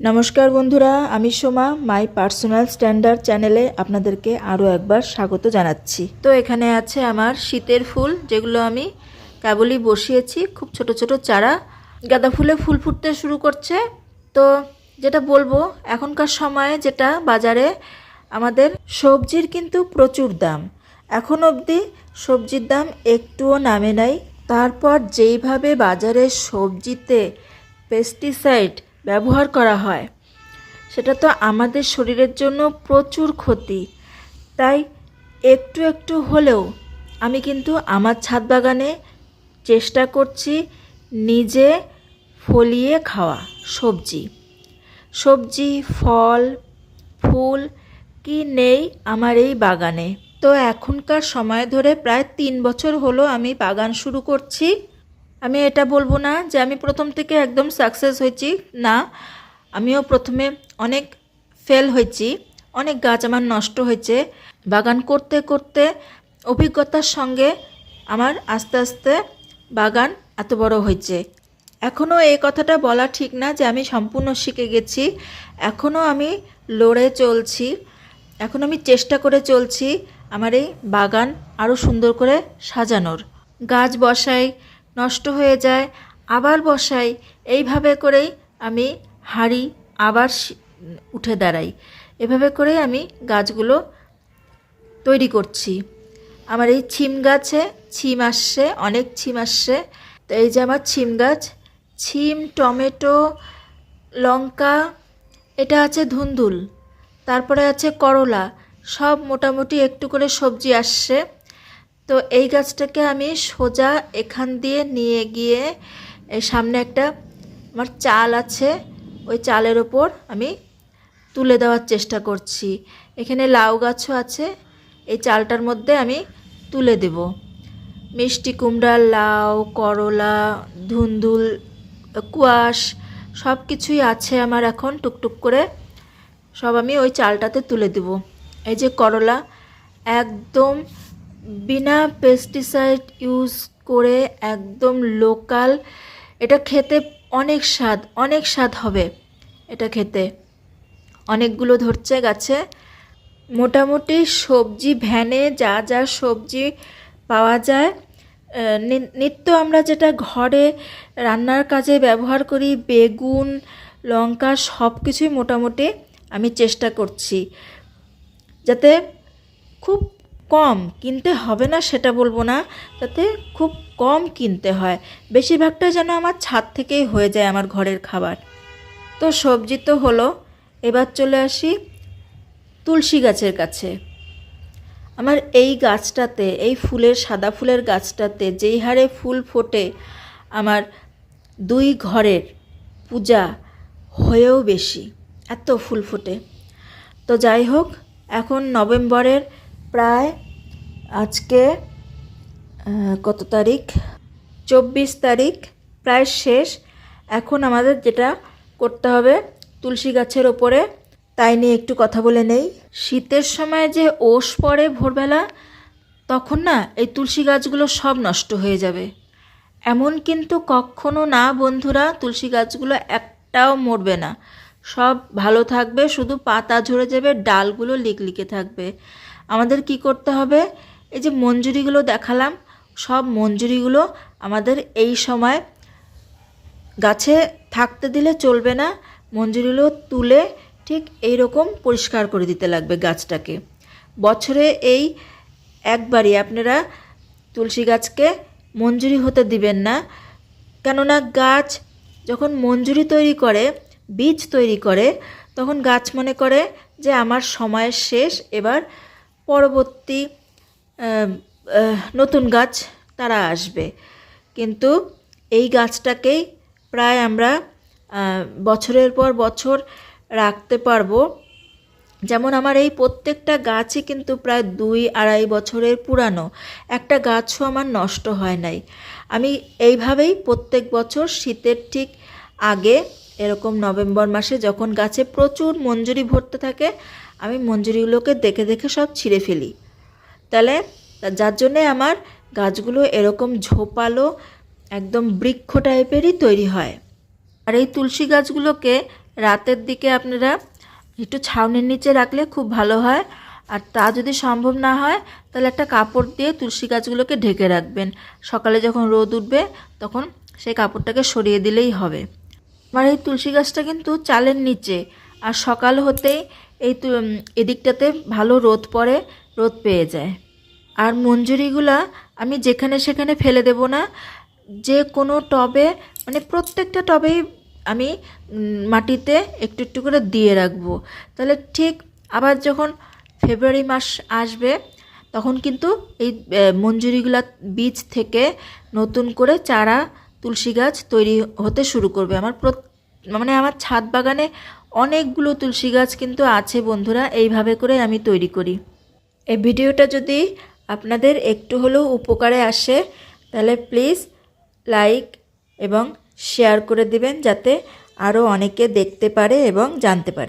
নমস্কার বন্ধুরা, আমি সোমা, মাই পার্সোনাল স্ট্যান্ডার্ড চ্যানেলে আপনাদেরকে আরও একবার স্বাগত জানাচ্ছি। তো এখানে আছে আমার শীতের ফুল, যেগুলো আমি কাবুলি বসিয়েছি, খুব ছোট ছোট চারা। গাঁদা ফুলে ফুল ফুটতে শুরু করছে। তো যেটা বলব, এখনকার সময়ে যেটা বাজারে, আমাদের সবজির কিন্তু প্রচুর দাম। এখন অবধি সবজির দাম একটুও নামে নাই। তারপর যেইভাবে বাজারে সবজিতে পেস্টিসাইড ব্যবহার করা হয়। সেটা তো আমাদের শরীরের জন্য প্রচুর ক্ষতি। তাই একটু একটু হলেও আমি কিন্তু আমার ছাদ বাগানে চেষ্টা করছি নিজে ফলিয়ে খাওয়া সবজি। সবজি, ফল, ফুল কি নেই আমার এই বাগানে। তো এখনকার সময় ধরে প্রায় তিন বছর হলো আমি বাগান শুরু করছি। আমি এটা বলব না যে আমি প্রথম থেকে একদম সাকসেস হয়েছি, না। আমিও প্রথমে অনেক ফেল হয়েছি, অনেক গাছ আমার নষ্ট হয়েছে। বাগান করতে করতে অভিজ্ঞতার সঙ্গে আমার আস্তে আস্তে বাগান এত বড় হয়েছে। এখনও এই কথাটা বলা ঠিক না যে আমি সম্পূর্ণ শিখে গেছি। এখনও আমি লড়ে চলছি, এখন আমি চেষ্টা করে চলছি আমার এই বাগান আরও সুন্দর করে সাজানোর। গাছ বসাই নষ্ট হয়ে যায়, আবার বসাই। এইভাবে করেই আমি হাঁড়ি আবার উঠে দাঁড়াই। এভাবে করেই আমি গাছগুলো তৈরি করছি। আমার এই ছিম গাছে ছিম আসছে, অনেক ছিম আসছে। তো এই যে আমার ছিম গাছ, ছিম, টমেটো, লঙ্কা, এটা আছে ধুন্দুল, তারপরে আছে করলা, সব মোটামুটি একটু করে সবজি আসছে। তো এই গাছটাকে আমি সোজা এখান দিয়ে নিয়ে গিয়ে সামনে একটা আমার চাল আছে, ওই চালের ওপর আমি তুলে দেওয়ার চেষ্টা করছি। এখানে লাউ গাছও আছে, এই চালটার মধ্যে আমি তুলে দেব। মিষ্টি কুমড়া, লাউ, করলা, ধুন্দুল, কুয়াশ সব কিছুই আছে আমার এখন, টুকটুক করে সব আমি ওই চালটাতে তুলে দেব। এই যে করলা, একদম বিনা পেস্টিসাইড ইউজ করে একদম লোকাল এটা খেতে অনেক স্বাদ অনেক স্বাদ হবে এটা খেতে। অনেকগুলো ধরছে গাছে। মোটামুটি সবজি ভ্যানে যা যা সবজি পাওয়া যায় নিত্য আমরা যেটা ঘরে রান্নার কাজে ব্যবহার করি, বেগুন, লঙ্কা সব কিছুই মোটামুটি আমি চেষ্টা করছি। যাতে খুব কম কিনতে হবে না, সেটা বলব না। তাতে খুব কম কিনতে হয়। বেশিরভাগটা যেন আমার ছাদ থেকেই হয়ে যায় আমার ঘরের খাবার। তো সবজি তো হলো। এবার চলে আসি তুলসী গাছের কাছে। আমার এই গাছটাতে, এই ফুলের সাদা ফুলের গাছটাতে যেই হারে ফুল ফোটে, আমার দুই ঘরের পূজা হয়েও বেশি। এত ফুল ফোটে। তো যাই হোক, এখন নভেম্বরের প্রায় আজকে কত তারিখ? চব্বিশ তারিখ, প্রায় শেষ। এখন আমাদের যেটা করতে হবে, তুলসী গাছের ওপরে, তাই নিয়ে একটু কথা বলে নেই। শীতের সময় যে ওষ পড়ে ভোরবেলা, তখন না এই তুলসী গাছগুলো সব নষ্ট হয়ে যাবে। এমন কিন্তু কখনো না বন্ধুরা, তুলসী গাছগুলো একটাও মরবে না। সব ভালো থাকবে, শুধু পাতা ঝরে যাবে, ডালগুলো লিকলিকে থাকবে। আমাদের কি করতে হবে? এই যে মঞ্জুরিগুলো দেখালাম, সব মঞ্জুরিগুলো আমাদের এই সময় গাছে থাকতে দিলে চলবে না। মঞ্জুরিগুলো তুলে ঠিক এই রকম পরিষ্কার করে দিতে লাগবে গাছটাকে। বছরে এই একবারই আপনারা তুলসী গাছকে মঞ্জুরি হতে দিবেন না। কেননা গাছ যখন মঞ্জুরি তৈরি করে, বীজ তৈরি করে, তখন গাছ মনে করে যে আমার সময় শেষ, এবার পরবর্তী নতুন গাছ তারা আসবে। কিন্তু এই গাছটাকেই প্রায় আমরা বছরের পর বছর রাখতে পারব। যেমন আমার এই প্রত্যেকটা গাছই কিন্তু প্রায় দুই আড়াই বছরের পুরানো। একটা গাছও আমার নষ্ট হয় নাই। আমি এইভাবেই প্রত্যেক বছর শীতের ঠিক আগে, এরকম নভেম্বর মাসে যখন গাছে প্রচুর মঞ্জুরি ভরতে থাকে আমি মঞ্জুরিগুলোকে দেখে দেখে সব ছিঁড়ে ফেলি। তাহলে যার জন্যে আমার গাছগুলো এরকম ঝোপালো, একদম বৃক্ষ টাইপেরই তৈরি হয়। আর এই তুলসী গাছগুলোকে রাতের দিকে আপনারা একটু ছাউনির নিচে রাখলে খুব ভালো হয়। আর তা যদি সম্ভব না হয়, তাহলে একটা কাপড় দিয়ে তুলসী গাছগুলোকে ঢেকে রাখবেন। সকালে যখন রোদ উঠবে, তখন সেই কাপড়টাকে সরিয়ে দিলেই হবে। আমার এই তুলসী গাছটা কিন্তু চালের নিচে। আর সকাল হতেই এই তু- এদিকটাতে ভালো রোদ পড়ে, রোদ পেয়ে যায়। আর মঞ্জুরিগুলা আমি যেখানে সেখানে ফেলে দেব না। যে কোনো টবে মানে প্রত্যেকটা টবেই আমি মাটিতে একটু একটু করে দিয়ে রাখব। তাহলে ঠিক আবার যখন ফেব্রুয়ারি মাস আসবে, তখন কিন্তু এই মঞ্জুরিগুলা বীজ থেকে নতুন করে চারা, তুলসী গাছ তৈরি হতে শুরু করবে। আমার মানে আমার ছাদ বাগানে অনেকগুলো তুলসী গাছ কিন্তু আছে বন্ধুরা, এইভাবে করে আমি তৈরি করি। এই ভিডিওটা যদি আপনাদের একটু হলেও উপকারে আসে, তাহলে প্লিজ লাইক এবং শেয়ার করে দিবেন যাতে আরও অনেকে দেখতে পারে এবং জানতে পারে।